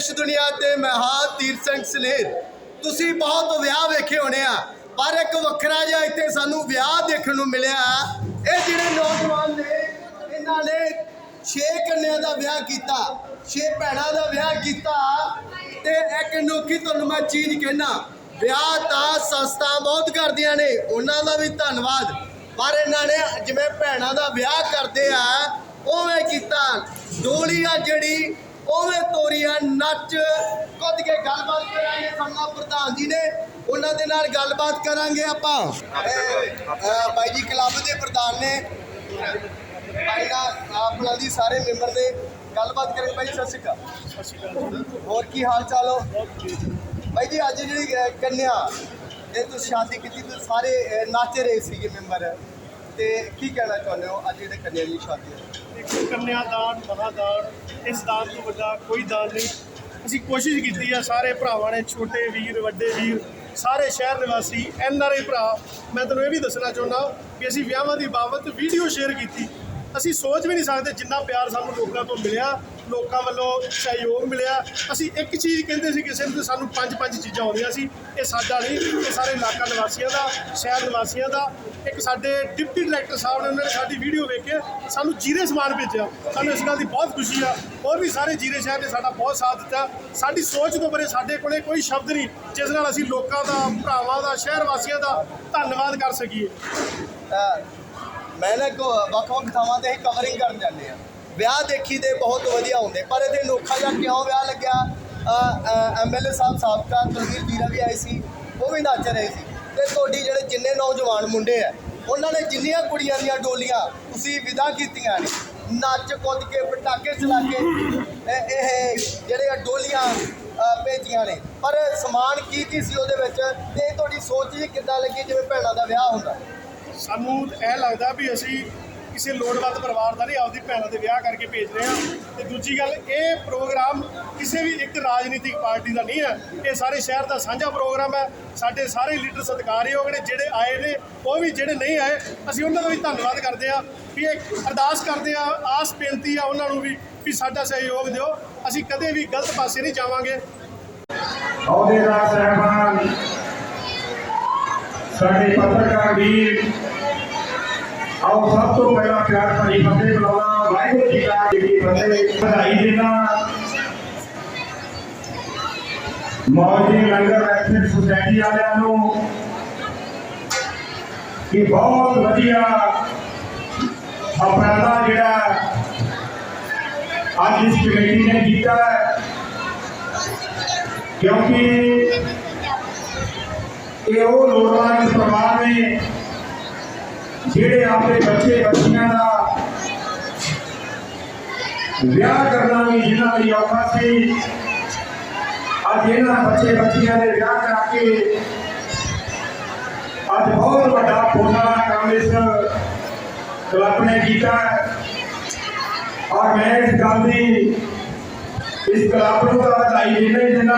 ਸਿੰਘ ਸਨੇਰ ਤੁਸੀਂ ਬਹੁਤ ਵਿਆਹ ਵੇਖੇ ਹੋਣੇ ਆ, ਪਰ ਇੱਕ ਵੱਖਰਾ ਜਿਹਾ ਇੱਥੇ ਸਾਨੂੰ ਵਿਆਹ ਦੇਖਣ ਨੂੰ ਮਿਲਿਆ। ਇਹ ਜਿਹੜੇ ਨੌਜਵਾਨ ਨੇ, ਇਹਨਾਂ ਨੇ ਛੇ ਕੰਨਿਆਂ ਦਾ ਵਿਆਹ ਕੀਤਾ, ਛੇ ਭੈਣਾਂ ਦਾ ਵਿਆਹ ਕੀਤਾ ਤੇ ਇੱਕ ਅਨੋਖੀ ਤੁਹਾਨੂੰ ਮੈਂ ਚੀਜ਼ ਕਹਿਣਾ, ਵਿਆਹ ਤਾਂ ਸੰਸਥਾ ਬਹੁਤ ਕਰਦੀਆਂ ਨੇ, ਉਹਨਾਂ ਦਾ ਵੀ ਧੰਨਵਾਦ, ਪਰ ਇਹਨਾਂ ਨੇ ਜਿਵੇਂ ਭੈਣਾਂ ਦਾ ਵਿਆਹ ਕਰਦੇ ਆ ਉਵੇਂ ਕੀਤਾ। ਡੋਲੀ ਆ ਜਿਹੜੀ ਉਵੇਂ ਤੋਰੀਆਂ ਨੱਚ ਕੁੱਦ ਕੇ ਗੱਲਬਾਤ ਕਰਾਂਗੇ ਸਾਡਾ ਪ੍ਰਧਾਨ ਜੀ ਨੇ। ਉਹਨਾਂ ਦੇ ਨਾਲ ਗੱਲਬਾਤ ਕਰਾਂਗੇ ਆਪਾਂ। ਅਹ, ਬਾਈ ਜੀ ਕਲੱਬ ਦੇ ਪ੍ਰਧਾਨ ਨੇ। ਬਾਈ ਨਾਲ ਦੀ ਸਾਰੇ ਮੈਂਬਰ ਨੇ ਗੱਲਬਾਤ ਕਰਾਂਗੇ। ਬਾਈ ਜੀ, ਸਤਿ ਸ਼੍ਰੀ ਅਕਾਲ। ਹੋਰ ਕੀ ਹਾਲ ਚਾਲ ਹੋ? ਬਾਈ ਜੀ ਅੱਜ ਜਿਹੜੀ ਅਹ, ਕੰਨਿਆ ਇਹ ਤੁਸੀਂ ਸ਼ਾਦੀ ਕੀਤੀ ਤੁਸੀਂ ਸਾਰੇ ਅਹ, ਨੱਚ ਰਹੇ ਸੀਗੇ ਮੈਂਬਰ ਤੇ ਕੀ ਕਹਿਣਾ ਚਾਹੁੰਦੇ ਹੋ ਅੱਜ ਜਿਹੜੇ ਕੰਨਿਆ ਦੀ ਸ਼ਾਦੀ ਹੈ? ਇੱਕ ਕੰਨਿਆਦਾਨ, ਮਹਾਦਾਨ, ਇਸ ਦਾਨ ਤੋਂ ਵੱਡਾ ਕੋਈ ਦਾਨ ਨਹੀਂ। ਅਸੀਂ ਕੋਸ਼ਿਸ਼ ਕੀਤੀ ਆ ਸਾਰੇ ਭਰਾਵਾਂ ਨੇ, ਛੋਟੇ ਵੀਰ, ਵੱਡੇ ਵੀਰ, ਸਾਰੇ ਸ਼ਹਿਰ ਨਿਵਾਸੀ, ਐਨ ਆਰ ਆਈ ਭਰਾ, ਮੈਂ ਤੁਹਾਨੂੰ ਇਹ ਵੀ ਦੱਸਣਾ ਚਾਹੁੰਦਾ ਕਿ ਅਸੀਂ ਵਿਆਹਾਂ ਦੀ ਬਾਬਤ ਵੀਡੀਓ ਸ਼ੇਅਰ ਕੀਤੀ। ਅਸੀਂ ਸੋਚ ਵੀ ਨਹੀਂ ਸਕਦੇ ਜਿੰਨਾ ਪਿਆਰ ਸਾਨੂੰ ਲੋਕਾਂ ਤੋਂ ਮਿਲਿਆ ਲੋਕਾਂ ਵੱਲੋਂ ਸਹਿਯੋਗ ਮਿਲਿਆ। ਅਸੀਂ ਇੱਕ ਚੀਜ਼ ਕਹਿੰਦੇ ਸੀ ਕਿਸੇ ਨੂੰ ਤੇ ਸਾਨੂੰ ਪੰਜ ਪੰਜ ਚੀਜ਼ਾਂ ਆਉਂਦੀਆਂ ਸੀ। ਇਹ ਸਾਡਾ ਨਹੀਂ, ਇਹ ਸਾਰੇ ਇਲਾਕਾ ਨਿਵਾਸੀਆਂ ਦਾ, ਸ਼ਹਿਰ ਨਿਵਾਸੀਆਂ ਦਾ। ਇੱਕ ਸਾਡੇ ਡਿਪਟੀ ਡਾਇਰੈਕਟਰ ਸਾਹਿਬ ਨੇ ਉਹਨਾਂ ਨੇ ਸਾਡੀ ਵੀਡੀਓ ਵੇਖ। ਕੇ ਸਾਨੂੰ ਜੀਰੇ ਸਮਾਨ ਭੇਜਿਆ। ਸਾਨੂੰ ਇਸ ਗੱਲ ਦੀ ਬਹੁਤ ਖੁਸ਼ੀ ਆ। ਹੋਰ ਵੀ ਸਾਰੇ ਜੀਰੇ ਸ਼ਹਿਰ ਨੇ ਸਾਡਾ ਬਹੁਤ ਸਾਥ ਦਿੱਤਾ। ਸਾਡੀ ਸੋਚ ਤੋਂ ਪਰੇ ਸਾਡੇ ਕੋਲੇ ਕੋਈ ਸ਼ਬਦ ਨਹੀਂ, ਜਿਸ ਨਾਲ ਅਸੀਂ ਲੋਕਾਂ ਦਾ, ਭਰਾਵਾਂ ਦਾ, ਸ਼ਹਿਰ ਵਾਸੀਆਂ ਦਾ ਧੰਨਵਾਦ ਕਰ ਸਕੀਏ। ਮੈਂ ਨਾ ਕੋ ਵੱਖ ਵੱਖ ਥਾਵਾਂ ਤੇ ਕਵਰਿੰਗ ਕਰਨ ਜਾਂਦੇ ਆ ਵਿਆਹ ਦੇਖੀ ਦੇ ਬਹੁਤ ਵਧੀਆ ਹੁੰਦੇ, ਪਰ ਇਹਦੇ ਅਨੋਖਾ ਜਿਹਾ ਕਿਉਂ ਵਿਆਹ ਲੱਗਿਆ? ਐਮਐਲਏ ਸਾਹਿਬ, ਸਾਬਕਾ ਤਲਵੀਰ ਜੀਰਾ ਵੀ ਆਏ ਸੀ, ਉਹ ਵੀ ਨੱਚ ਰਹੇ ਸੀ। ਤੇ ਤੁਹਾਡੀ ਜਿਹੜੇ ਜਿੰਨੇ ਨੌਜਵਾਨ ਮੁੰਡੇ ਆ, ਉਹਨਾਂ ਨੇ ਜਿੰਨੀਆਂ ਕੁੜੀਆਂ ਦੀਆਂ ਡੋਲੀਆਂ ਤੁਸੀਂ ਵਿਦਾ ਕੀਤੀਆਂ ਨੇ, ਨੱਚ, ਕੁੱਦ ਕੇ, ਪਟਾਕੇ ਚਲਾ ਕੇ, ਇਹ ਜਿਹੜੇ ਆ ਡੋਲੀਆਂ ਭੇਜੀਆਂ ਨੇ। ਪਰ ਸਮਾਨ ਕੀ ਕੀ ਸੀ ਉਹਦੇ ਵਿੱਚ? ਤੇ ਤੁਹਾਡੀ ਸੋਚ ਜੀ ਕਿੱਦਾਂ ਲੱਗੀ ਜਿਵੇਂ ਭੈਣਾਂ ਦਾ ਵਿਆਹ ਹੁੰਦਾ? ਸਾਨੂੰ ਇਹ ਲੱਗਦਾ ਵੀ ਅਸੀਂ ਕਿਸੇ ਲੋੜਵੰਦ ਪਰਿਵਾਰ ਦਾ ਨਹੀਂ, ਆਪਦੀ ਭੈਣਾਂ ਦੇ ਵਿਆਹ ਕਰਕੇ ਭੇਜ ਰਹੇ ਹਾਂ। ਤੇ ਦੂਜੀ ਗੱਲ, ਇਹ ਪ੍ਰੋਗਰਾਮ ਕਿਸੇ ਵੀ ਇੱਕ ਰਾਜਨੀਤਿਕ ਪਾਰਟੀ ਦਾ ਨਹੀਂ ਹੈ। ਇਹ ਸਾਰੇ ਸ਼ਹਿਰ ਦਾ ਸਾਂਝਾ ਪ੍ਰੋਗਰਾਮ ਹੈ। ਸਾਡੇ ਸਾਰੇ ਲੀਡਰ ਸਤਿਕਾਰਯੋਗ ਨੇ, ਜਿਹੜੇ ਆਏ ਨੇ, ਉਹ ਵੀ ਜਿਹੜੇ ਨਹੀਂ ਆਏ, ਅਸੀਂ ਉਹਨਾਂ ਦਾ ਵੀ ਧੰਨਵਾਦ ਕਰਦੇ ਹਾਂ ਵੀ ਇਹ ਅਰਦਾਸ ਕਰਦੇ ਆ ਆਸ ਬੇਨਤੀ ਆ ਉਹਨਾਂ ਨੂੰ ਵੀ ਵੀ ਸਾਡਾ ਸਹਿਯੋਗ ਦਿਓ। ਅਸੀਂ ਕਦੇ ਵੀ ਗਲਤ ਪਾਸੇ ਨਹੀਂ ਜਾਵਾਂਗੇ। ਅਹੁਦੇਦਾਰ ਸਾਹਿਬਾਨ ਸਾਡੇ ਪੱਤਰਕਾਰ ਵੀਰ, ਆਓ ਸਭ ਪਿਆਰ ਭਰੀ ਫਤਿਹ ਬੁਲਾਉਣਾ, ਵਾਹਿਗੁਰੂ ਜੀ ਕਾ ਜੀ ਫਤਿਹ ਵਧਾਈ ਦੇਣਾ। ਮੌਜੀ ਲੰਗਰ ਵੈਲਫੇਅਰ ਸੁਸਾਇਟੀ ਵਾਲਿਆਂ ਨੂੰ। ਕਿ ਬਹੁਤ ਵਧੀਆ ਉਪਰਾਲਾ ਜਿਹੜਾ ਅੱਜ ਇਸ ਕਮੇਟੀ ਨੇ ਕੀਤਾ ਕਿਉਂਕਿ ਇਹ ਉਹ ਲੋੜਵੰਦ ਪਰਿਵਾਰ ਨੇ ਜਿਹੜੇ ਆਪਣੇ ਬੱਚੇ, ਬੱਚੀਆਂ ਦਾ ਵਿਆਹ ਕਰਨਾ ਵੀ ਜਿਨ੍ਹਾਂ ਲਈ ਔਖਾ ਸੀ, ਅੱਜ ਇਹਨਾਂ ਬੱਚੇ, ਬੱਚੀਆਂ ਦੇ ਵਿਆਹ ਕਰਾ ਕੇ ਅੱਜ ਬਹੁਤ ਵੱਡਾ ਫੋਨਾ ਕੰਮ ਇਸ ਕਲੱਬ ਨੇ ਕੀਤਾ। ਔਰ ਮੈਂ ਇਸ ਗੱਲ ਦੀ ਇਸ ਕਲੱਬ ਨੂੰ ਤਾਂ ਵਧਾਈ ਦੇਣਾ ਹੀ ਦੇਣਾ